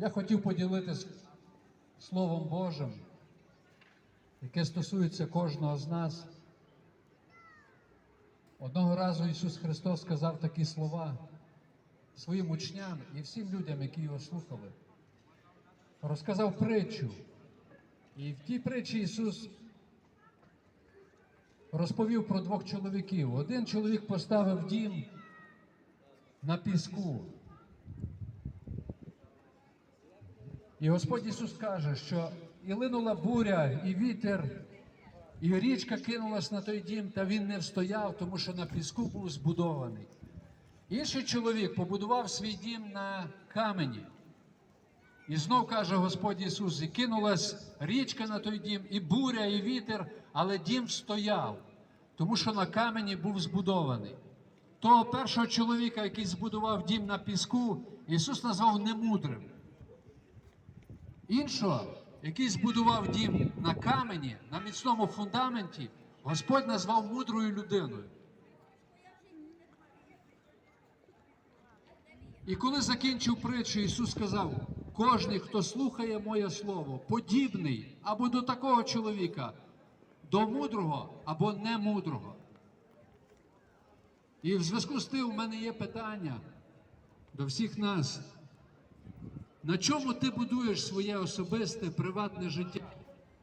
Я хотів поділитися Словом Божим, яке стосується кожного з нас. Одного разу Ісус Христос сказав такі слова своїм учням і всім людям, які його слухали. Розказав притчу. І в тій притчі Ісус розповів про двох чоловіків. Один чоловік поставив дім на піску. І Господь Ісус каже, що і линула буря, і вітер, і річка кинулась на той дім, та він не встояв, тому що на піску був збудований. Інший чоловік побудував свій дім на камені. І знов каже Господь Ісус, і кинулась річка на той дім, і буря, і вітер, але дім стояв, тому що на камені був збудований. Того першого чоловіка, який збудував дім на піску, Ісус назвав немудрим. Іншого, який збудував дім на камені, на міцному фундаменті, Господь назвав мудрою людиною. І коли закінчив притчу, Ісус сказав: кожний, хто слухає моє слово, подібний або до такого чоловіка, до мудрого або немудрого. І в зв'язку з тим у мене є питання до всіх нас. На чому ти будуєш своє особисте приватне життя?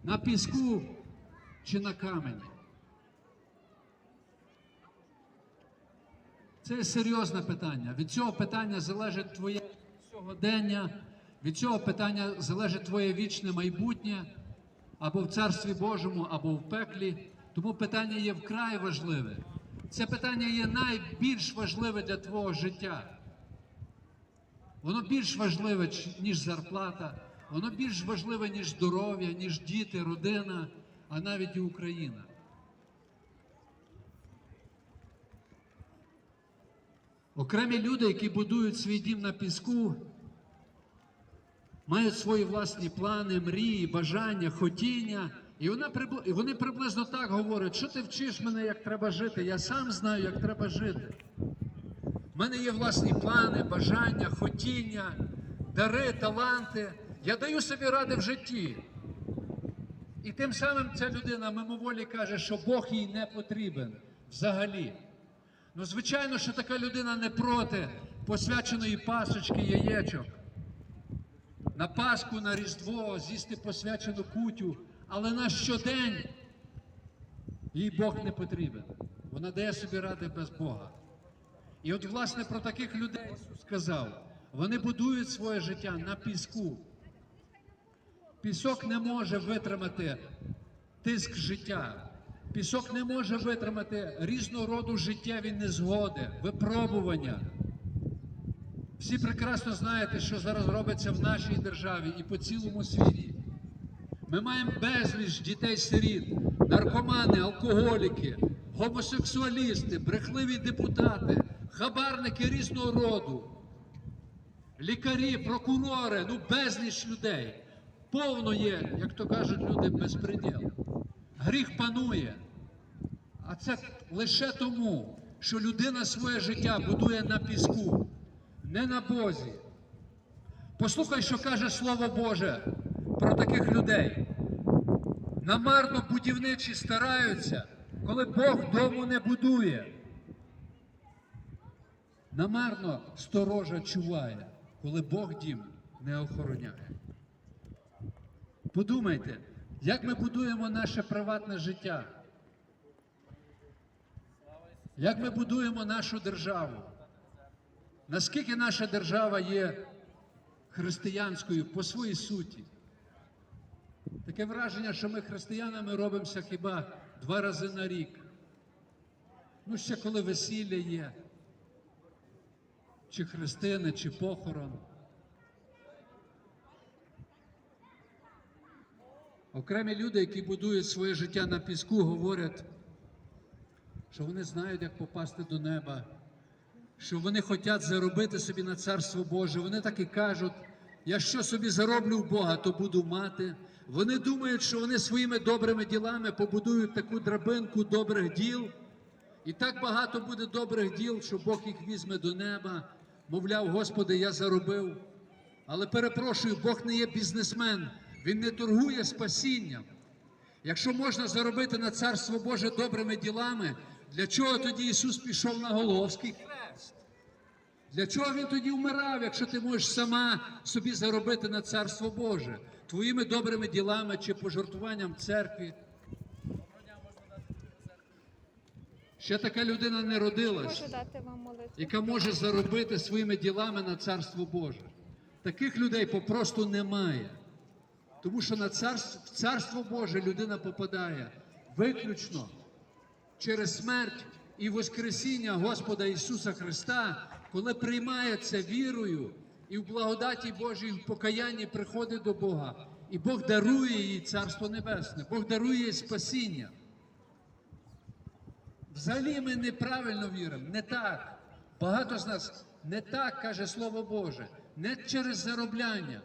На піску чи на камені? Це серйозне питання. Від цього питання залежить твоє сьогодення, від цього питання залежить твоє вічне майбутнє або в Царстві Божому, або в пеклі. Тому питання є вкрай важливе. Це питання є найбільш важливе для твого життя. Воно більш важливе, ніж зарплата, воно більш важливе, ніж здоров'я, ніж діти, родина, а навіть і Україна. Окремі люди, які будують свій дім на піску, мають свої власні плани, мрії, бажання, хотіння. І вони, приблизно так говорять, що ти вчиш мене, як треба жити. Я сам знаю, як треба жити. У мене є власні плани, бажання, хотіння, дари, таланти. Я даю собі ради в житті. І тим самим ця людина мимоволі каже, що Бог їй не потрібен взагалі. Ну, звичайно, що така людина не проти посвяченої пасочки яєчок. На Пасху, на Різдво з'їсти посвячену кутю, але на щодень їй Бог не потрібен. Вона дає собі ради без Бога. І от, власне, про таких людей сказав: вони будують своє життя на піску. Пісок не може витримати тиск життя. Пісок не може витримати різного роду життєві незгоди, випробування. Всі прекрасно знаєте, що зараз робиться в нашій державі і по цілому світі. Ми маємо безліч дітей-сиріт, наркомани, алкоголіки, гомосексуалісти, брехливі депутати, хабарники різного роду, лікарі, прокурори, ну безліч людей. Повно є, як то кажуть люди, безпреділ. Гріх панує. А це лише тому, що людина своє життя будує на піску, не на Бозі. Послухай, що каже Слово Боже про таких людей. Намарно будівничі стараються, коли Бог дому не будує. Намарно сторожа чуває, коли Бог дім не охороняє. Подумайте, як ми будуємо наше приватне життя? Як ми будуємо нашу державу? Наскільки наша держава є християнською по своїй суті? Таке враження, що ми християнами робимося хіба два рази на рік. Ну, ще коли весілля є, чи хрестини, чи похорон. Окремі люди, які будують своє життя на піску, говорять, що вони знають, як попасти до неба, що вони хочуть заробити собі на царство Боже. Вони так і кажуть, я що собі зароблю в Бога, то буду мати. Вони думають, що вони своїми добрими ділами побудують таку драбинку добрих діл, і так багато буде добрих діл, що Бог їх візьме до неба. Мовляв, Господи, я заробив Але перепрошую, Бог не є бізнесмен, Він не торгує спасінням. Якщо можна заробити на Царство Боже добрими ділами, для чого тоді Ісус пішов на Голговський хрест? Для чого Він тоді вмирав, якщо ти можеш сама собі заробити на Царство Боже? Твоїми добрими ділами чи пожертвуванням церкві? Ще така людина не родилась яка може заробити своїми ділами на царство Боже. Таких людей попросту немає. Тому що на царство, в царство Боже людина попадає виключно через смерть і Воскресіння Господа Ісуса Христа, коли приймає це вірою і в благодаті Божій в покаянні приходить до Бога. І Бог дарує їй Царство Небесне, Бог дарує їй спасіння. Взагалі ми неправильно віримо, не так. Багато з нас не так каже Слово Боже, не через заробляння.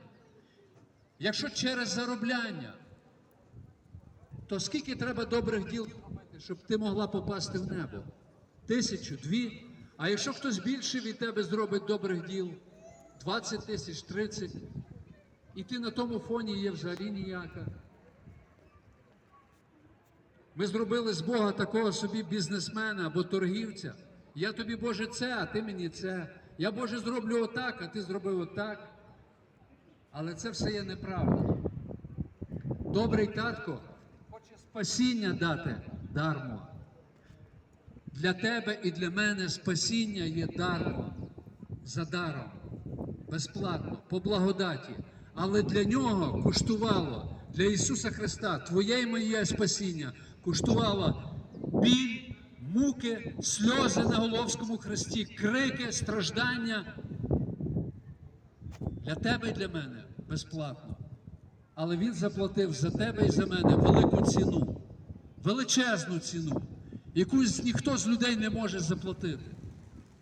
Якщо через заробляння, то скільки треба добрих діл зробити, щоб ти могла попасти в небо? Тисячу, дві. А якщо хтось більше від тебе зробить добрих діл, 20 тисяч, 30, і ти на тому фоні є взагалі ніяка. Ми зробили з Бога такого собі бізнесмена або торгівця. Я тобі, Боже, це, а ти мені це. Я, Боже, зроблю отак, а ти зробив отак. Але це все є неправда. Добрий татко хоче спасіння дати дармо. Для тебе і для мене спасіння є дармо, за даром, безплатно, по благодаті. Але для нього коштувало, для Ісуса Христа, твоє і моє спасіння коштувало біль, муки, сльози на Головському хресті, крики, страждання. Для тебе і для мене безплатно. Але Він заплатив за тебе і за мене велику ціну, величезну ціну, яку ніхто з людей не може заплатити.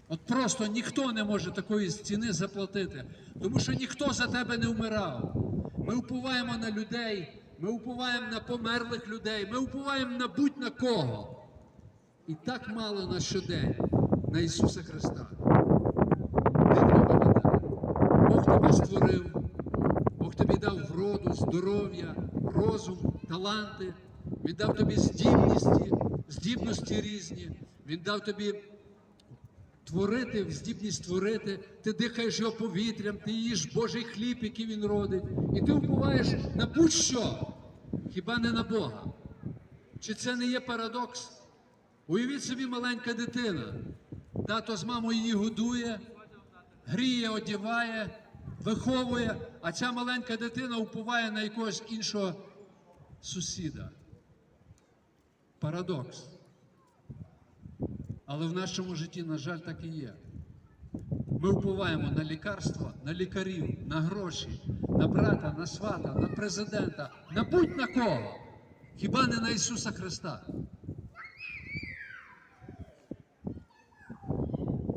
От просто ніхто не може такої ціни заплатити, тому що ніхто за тебе не вмирав. Ми впливаємо на людей, ми впливаємо на померлих людей, ми впливаємо на будь-на кого. І так мало на щодень на Ісуса Христа. Дивно виглядає. Бог тебе створив, Бог тобі дав вроду, здоров'я, розум, таланти. Він дав тобі здібності, здібності різні. Він дав тобі творити, здібність творити, ти дихаєш його повітрям, ти їш Божий хліб, який він родить, і ти впливаєш на будь-що, хіба не на Бога. Чи це не є парадокс? Уявіть собі маленька дитина. Тато з мамою її годує, гріє, одіває, виховує, а ця маленька дитина впливає на якогось іншого сусіда. Парадокс. Але в нашому житті, на жаль, так і є. Ми впливаємо на лікарства, на лікарів, на гроші, на брата, на свата, на президента, на будь-на кого. Хіба не на Ісуса Христа?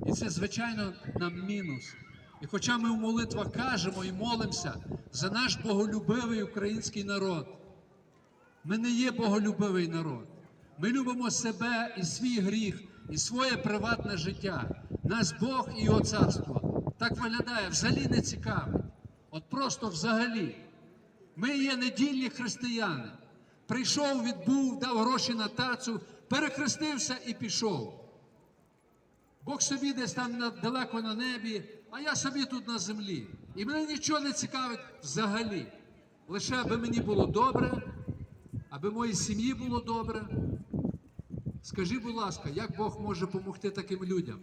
І це, звичайно, нам мінус. І хоча ми в молитвах кажемо і молимося за наш боголюбивий український народ, ми не є боголюбивий народ. Ми любимо себе і свій гріх, і своє приватне життя. Нас Бог і Його царство так виглядає, взагалі не цікавить. От просто взагалі. Ми є недільні християни. Прийшов, відбув, дав гроші на тацу, перехрестився і пішов. Бог собі десь там далеко на небі, а я собі тут на землі. І мене нічого не цікавить взагалі. Лише аби мені було добре, аби моїй сім'ї було добре. Скажіть, будь ласка, як Бог може допомогти таким людям?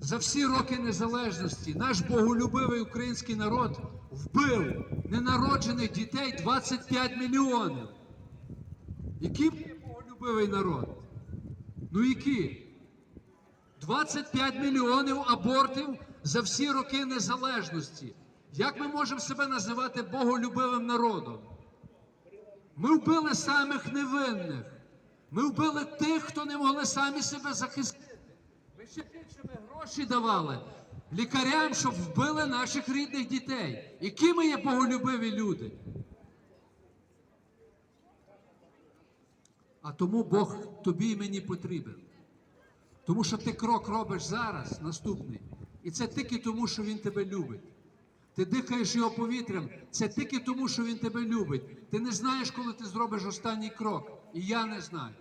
За всі роки незалежності наш боголюбивий український народ вбив ненароджених дітей 25 мільйонів. Який боголюбивий народ? Ну які? 25 мільйонів абортів за всі роки незалежності. Як ми можемо себе називати боголюбивим народом? Ми вбили самих невинних. Ми вбили тих, хто не могли самі себе захистити. Ми ще більше гроші давали лікарям, щоб вбили наших рідних дітей. Які ми є боголюбиві люди? А тому Бог тобі і мені потрібен. Тому що ти крок робиш зараз, наступний. І це тільки тому, що Він тебе любить. Ти дихаєш його повітрям. Це тільки тому, що він тебе любить. Ти не знаєш, коли ти зробиш останній крок. І я не знаю.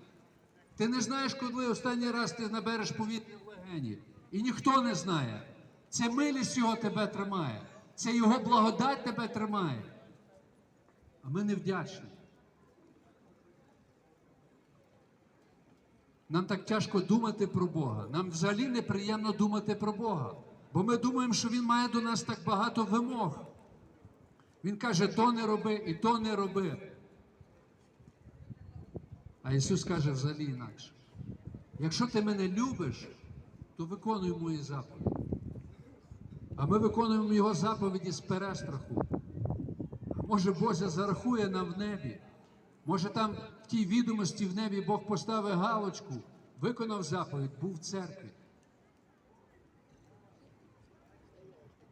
Ти не знаєш, коли останній раз ти набереш повітря в легені. І ніхто не знає. Це милість його тебе тримає. Це його благодать тебе тримає. А ми не вдячні. Нам так тяжко думати про Бога. Нам взагалі неприємно думати про Бога. Бо ми думаємо, що Він має до нас так багато вимог. Він каже, то не роби і то не роби. А Ісус каже взагалі інакше. Якщо ти мене любиш, то виконуй мої заповіді. А ми виконуємо Його заповіді з перестраху. Може, Боже зарахує нам в небі. Може, там в тій відомості в небі Бог поставив галочку, виконав заповідь, був в церкві.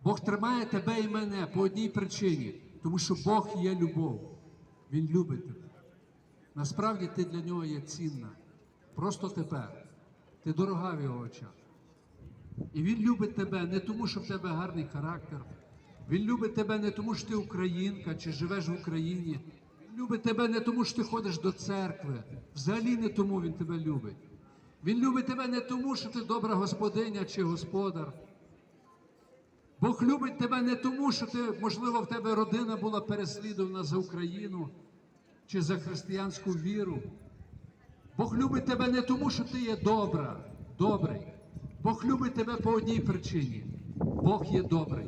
Бог тримає тебе і мене по одній причині, тому що Бог є любов. Він любить тебе. Насправді ти для нього є цінна. Просто тепер. Ти дорога в його очах. І він любить тебе не тому, що в тебе гарний характер. Він любить тебе не тому, що ти українка чи живеш в Україні. Він любить тебе не тому, що ти ходиш до церкви. Взагалі не тому він тебе любить. Він любить тебе не тому, що ти добра господиня чи господар. Бог любить тебе не тому, що ти, можливо, в тебе родина була переслідувана за Україну чи за християнську віру. Бог любить тебе не тому, що ти є добра, добрий. Бог любить тебе по одній причині. Бог є добрий.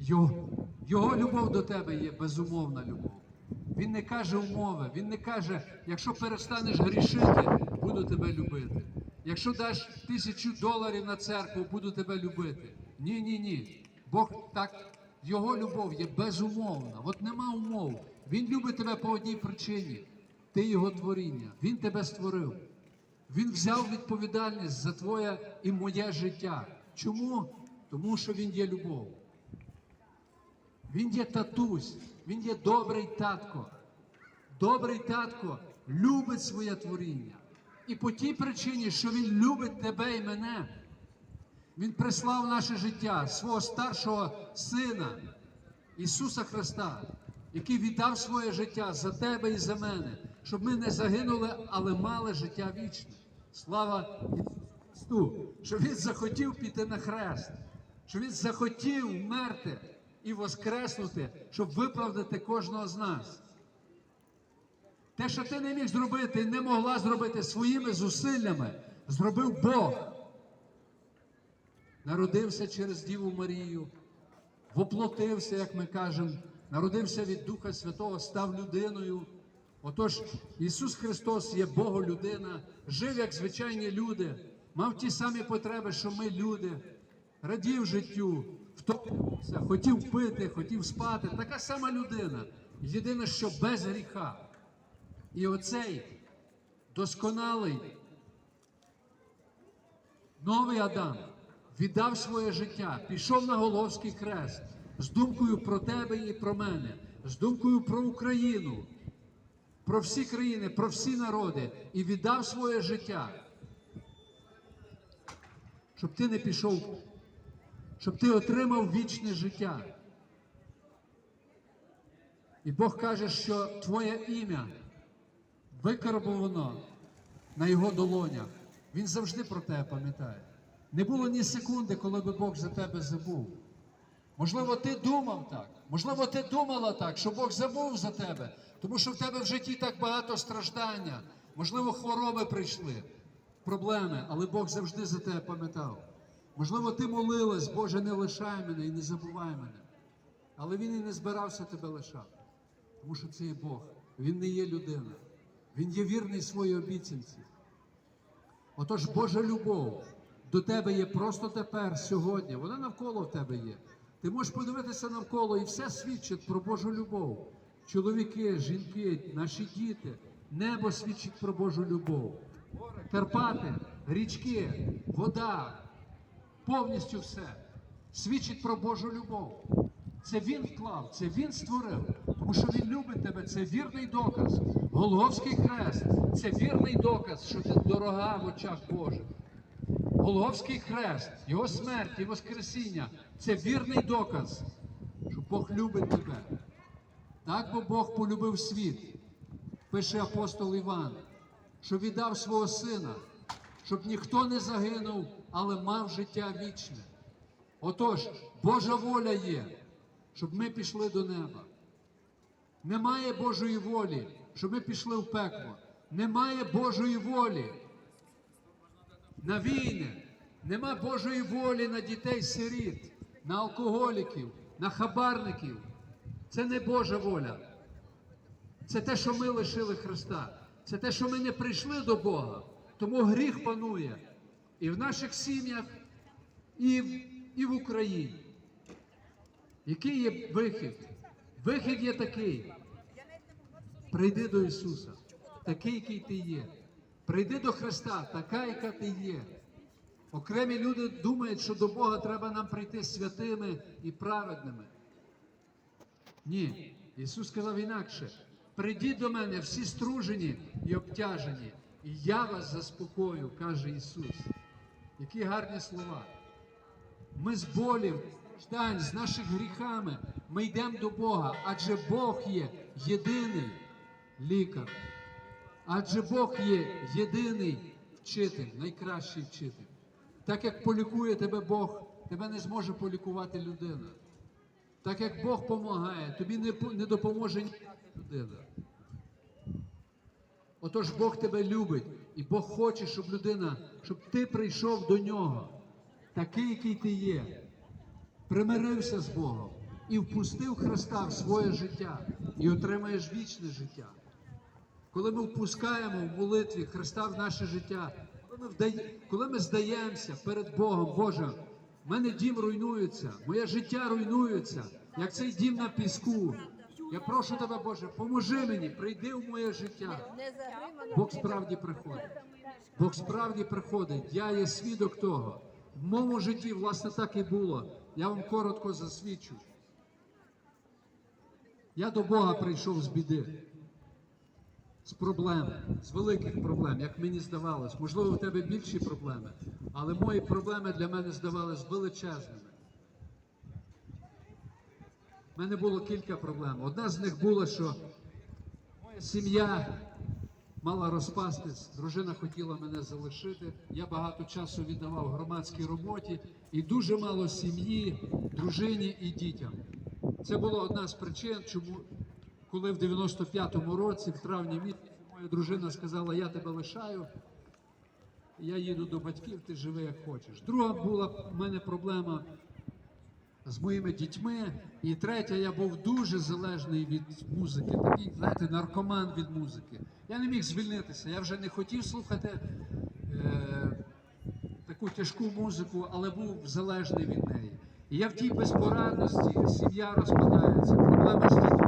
Його, його любов до тебе є безумовна любов. Він не каже умови, він не каже, якщо перестанеш грішити, буду тебе любити. Якщо даш тисячу доларів на церкву, буду тебе любити. Ні, ні, ні. Бог так, його любов є безумовна. От нема умов. Він любить тебе по одній причині. Ти його творіння. Він тебе створив. Він взяв відповідальність за твоє і моє життя. Чому? Тому що він є любов. Він є татусь, він є добрий татко. Добрий татко любить своє творіння. І по тій причині, що він любить тебе і мене, він прислав наше життя свого старшого сина Ісуса Христа, який віддав своє життя за тебе і за мене, щоб ми не загинули, але мали життя вічне. Слава Ісусу Христу! Що Він захотів піти на хрест, що Він захотів вмерти і воскреснути, щоб виправдати кожного з нас. Те, що ти не міг зробити і не могла зробити своїми зусиллями, зробив Бог. Народився через Діву Марію, воплотився, як ми кажемо, народився від Духа Святого, став людиною. Отож, Ісус Христос є Боголюдина, жив як звичайні люди, мав ті самі потреби, що ми люди, радів життю, втомився, хотів пити, хотів спати. Така сама людина. Єдине, що без гріха. І оцей досконалий новий Адам віддав своє життя, пішов на Головський хрест з думкою про тебе і про мене, з думкою про Україну, про всі країни, про всі народи і віддав своє життя. Щоб ти не пішов, щоб ти отримав вічне життя. І Бог каже, що твоє ім'я викарбовано на його долонях. Він завжди про тебе пам'ятає. Не було ні секунди, коли би Бог за тебе забув. Можливо, ти думав так, можливо, ти думала так, що Бог забув за тебе, тому що в тебе в житті так багато страждання, можливо, хвороби прийшли, проблеми, але Бог завжди за тебе пам'ятав. Можливо, ти молилась, Боже, не лишай мене і не забувай мене. Але Він і не збирався тебе лишати, тому що це є Бог, Він не є людина. Він є вірний своїй обіцянці. Отож, Божа любов до тебе є просто тепер, сьогодні. Вона навколо тебе є. Ти можеш подивитися навколо і все свідчить про Божу любов. Чоловіки, жінки, наші діти, небо свідчить про Божу любов. Карпати, річки, вода, повністю все свідчить про Божу любов. Це він вклав, це він створив, тому що він любить тебе. Це вірний доказ. Голговський хрест це вірний доказ, що ти дорога в очах Божих. Голговський хрест, Його смерть і Воскресіння це вірний доказ, що Бог любить тебе. Так бо Бог полюбив світ, пише апостол Іван, що віддав свого сина, щоб ніхто не загинув, але мав життя вічне. Отож, Божа воля є, щоб ми пішли до неба. Немає Божої волі, щоб ми пішли в пекло. Немає Божої волі на війни. Нема Божої волі на дітей сиріт, на алкоголіків, на хабарників. Це не Божа воля. Це те, що ми лишили Христа. Це те, що ми не прийшли до Бога. Тому гріх панує і в наших сім'ях, і в, і в Україні. Який є вихід? Вихід є такий. Прийди до Ісуса, такий, який ти є. Прийди до Христа, така, яка ти є. Окремі люди думають, що до Бога треба нам прийти святими і праведними. Ні, Ісус сказав інакше: прийдіть до мене всі стружені і обтяжені, і я вас заспокою, каже Ісус. Які гарні слова. Ми з болів, страждань, з наших гріхами, ми йдемо до Бога, адже Бог є єдиний лікар. Адже Бог є єдиний вчитель, найкращий вчитель. Так як полікує тебе Бог, тебе не зможе полікувати людина. Так як Бог допомагає, тобі не, не допоможе ніяка людина. Отож Бог тебе любить, і Бог хоче, щоб людина, щоб ти прийшов до нього, такий, який ти є, примирився з Богом і впустив Христа в своє життя і отримаєш вічне життя. Коли ми впускаємо в молитві Христа в наше життя, коли ми, вдає- коли ми здаємося перед Богом, Боже, в мене дім руйнується, моє життя руйнується, як цей дім на піску. Я прошу тебе, Боже, поможи мені, прийди в моє життя. Бог справді приходить. Бог справді приходить. Я є свідок того. В моєму житті, власне, так і було. Я вам коротко засвідчу. Я до Бога прийшов з біди з проблем, з великих проблем, як мені здавалось. Можливо, в тебе більші проблеми, але мої проблеми для мене здавались величезними. У мене було кілька проблем. Одна з них була, що моя сім'я мала розпастись, дружина хотіла мене залишити. Я багато часу віддавав громадській роботі і дуже мало сім'ї, дружині і дітям. Це була одна з причин, чому, коли в 95-му році, в травні місяці, моя дружина сказала, я тебе лишаю, я їду до батьків, ти живи як хочеш. Друга була в мене проблема з моїми дітьми. І третя, я був дуже залежний від музики, такий, знаєте, наркоман від музики. Я не міг звільнитися, я вже не хотів слухати е, таку тяжку музику, але був залежний від неї. І я в тій безпорадності, сім'я розпадається, проблеми з дітьми,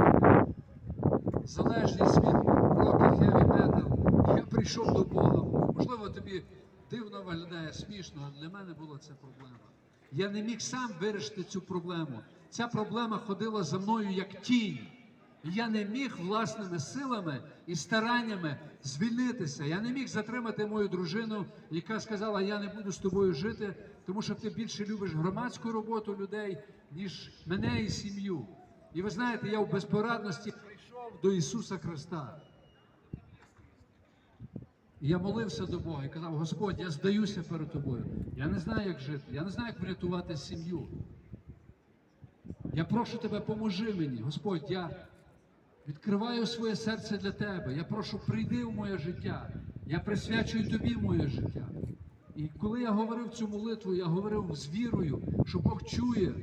залежність від роки хеві метал. Я прийшов до Бога. Можливо, тобі дивно виглядає смішно, але для мене була це проблема. Я не міг сам вирішити цю проблему. Ця проблема ходила за мною як тінь. Я не міг власними силами і стараннями звільнитися. Я не міг затримати мою дружину, яка сказала: Я не буду з тобою жити, тому що ти більше любиш громадську роботу людей, ніж мене і сім'ю. І ви знаєте, я в безпорадності прийшов до Ісуса Христа. І я молився до Бога і казав: Господь, я здаюся перед тобою. Я не знаю, як жити, я не знаю, як врятувати сім'ю. Я прошу тебе, поможи мені, Господь, я відкриваю своє серце для тебе. Я прошу, прийди в моє життя. Я присвячую тобі моє життя. І коли я говорив цю молитву, я говорив з вірою, що Бог чує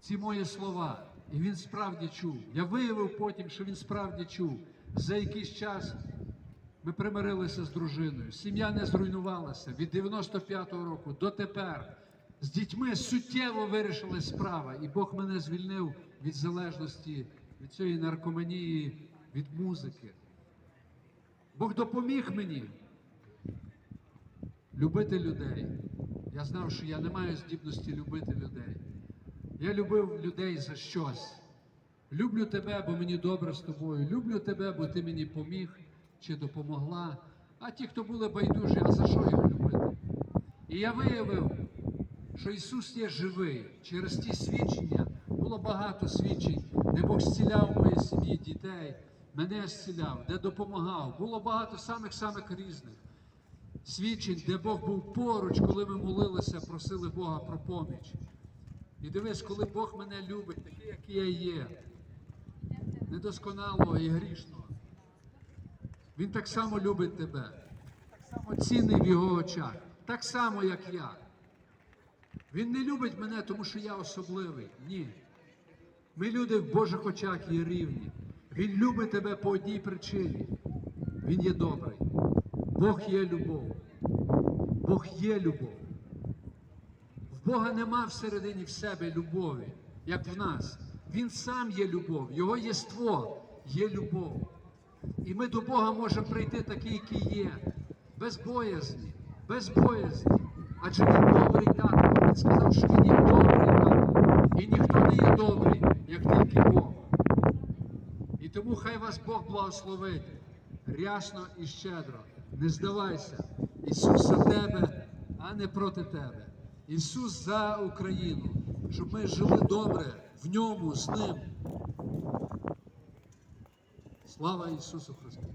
ці мої слова. І він справді чув. Я виявив потім, що він справді чув. За якийсь час ми примирилися з дружиною. Сім'я не зруйнувалася від 95-го року до тепер. З дітьми суттєво вирішилась справа, і Бог мене звільнив від залежності, від цієї наркоманії, від музики. Бог допоміг мені любити людей. Я знав, що я не маю здібності любити людей. Я любив людей за щось. Люблю тебе, бо мені добре з тобою. Люблю тебе, бо ти мені поміг чи допомогла. А ті, хто були байдужі, а за що їх любити? І я виявив, що Ісус є живий. Через ті свідчення було багато свідчень, де Бог зціляв мої сім'ї, дітей, мене зціляв, де допомагав. Було багато самих-самих різних свідчень, де Бог був поруч, коли ми молилися, просили Бога про поміч. І дивись, коли Бог мене любить, такий, який я є, недосконалого і грішного. Він так само любить тебе, так само цінний в його очах, так само, як я. Він не любить мене, тому що я особливий. Ні. Ми люди в Божих очах є рівні. Він любить тебе по одній причині. Він є добрий. Бог є любов. Бог є любов. Бога нема всередині в себе любові, як в нас. Він сам є любов, Його єство є любов. І ми до Бога можемо прийти такий, який є, без боязні, без боязні. Адже він добрий тато. Він сказав, що він є добрий тато. І ніхто не є добрий, як тільки Бог. І тому хай вас Бог благословить рясно і щедро. Не здавайся. Ісус за тебе, а не проти тебе. Ісус за Україну, щоб ми жили добре в ньому, з ним. Слава Ісусу Христу!